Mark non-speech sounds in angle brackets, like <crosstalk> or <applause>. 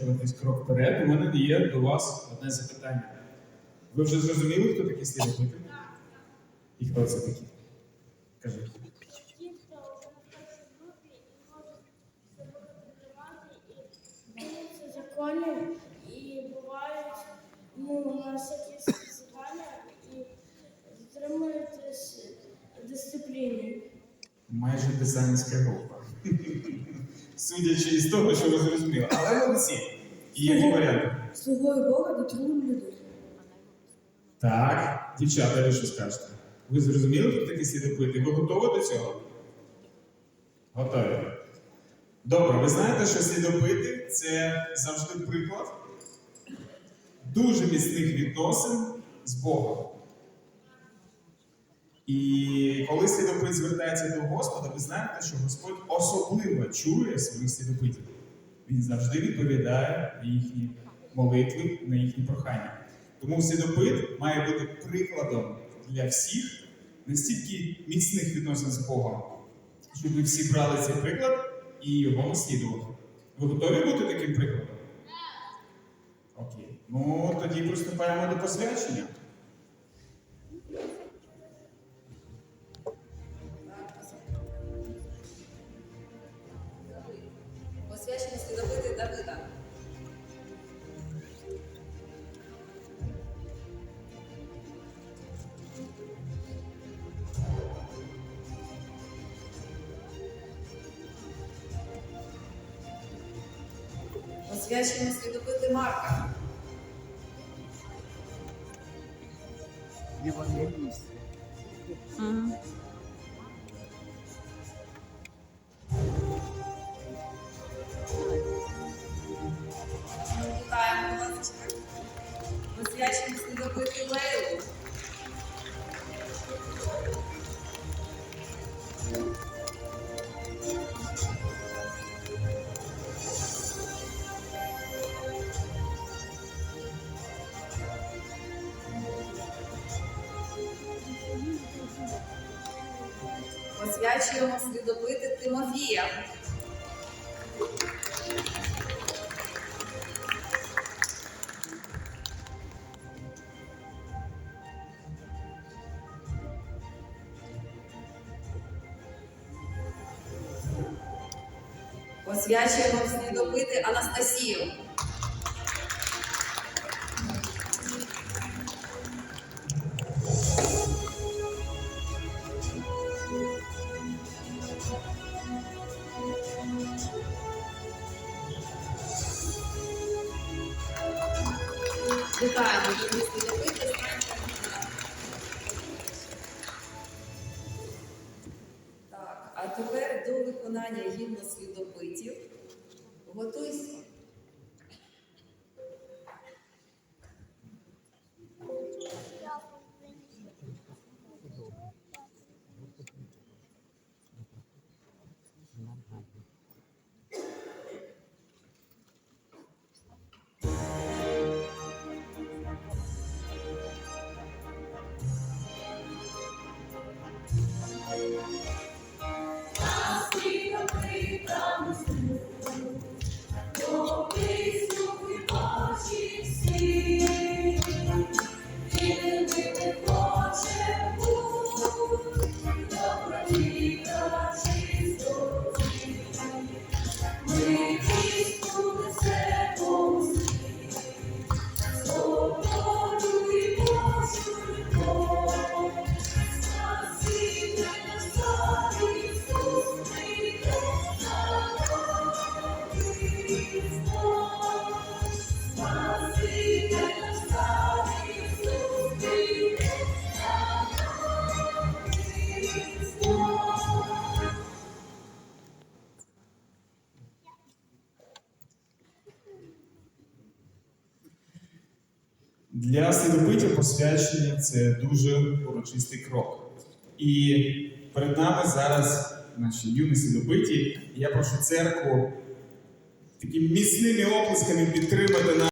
Рухатись крок вперед, у мене є до вас одне запитання. Ви вже зрозуміли, хто такі слідопити? І хто це такі? Кажи. Ті, хто в першій групі і можуть себе контролювати і бояться законів, і бувають ну, на всякі спілкування і дотримуєтесь дисципліни. Майже дизайнерська група. <laughs> Судячи із того, що ви зрозуміли. Але молодці. І які варіанти? Слугою Бога дотримуємо людей. Так, дівчата, ви що скажете? Ви зрозуміли, хто такі слідопити? Ви готові до цього? Готові. Добре, ви знаєте, що слідопити це завжди приклад дуже міцних відносин з Богом. І коли слідопит звертається до Господа, ви знаєте, що Господь особливо чує своїх слідопитів. Він завжди відповідає на їхні молитви, на їхні прохання. Тому слідопит має бути прикладом для всіх настільки міцних відносин з Богом, щоб ми всі брали цей приклад і його наслідували. Ви готові бути таким прикладом? Окей. Ну тоді приступаємо до посвячення. Посвячення Посвячення слідопити Марка. Вітаємо вас. Посвячення слідопити Лейлу. Посвячуємо слідопити Тимофія. Посвячуємо слідопити Анастасію. Так, а тепер до виконання гімну свідопитів. Готуйся. Please. Для слідопитів посвячення це дуже урочистий крок. І перед нами зараз наші юні слідопиті. Я прошу церкву такими міцними оплесками підтримати нас.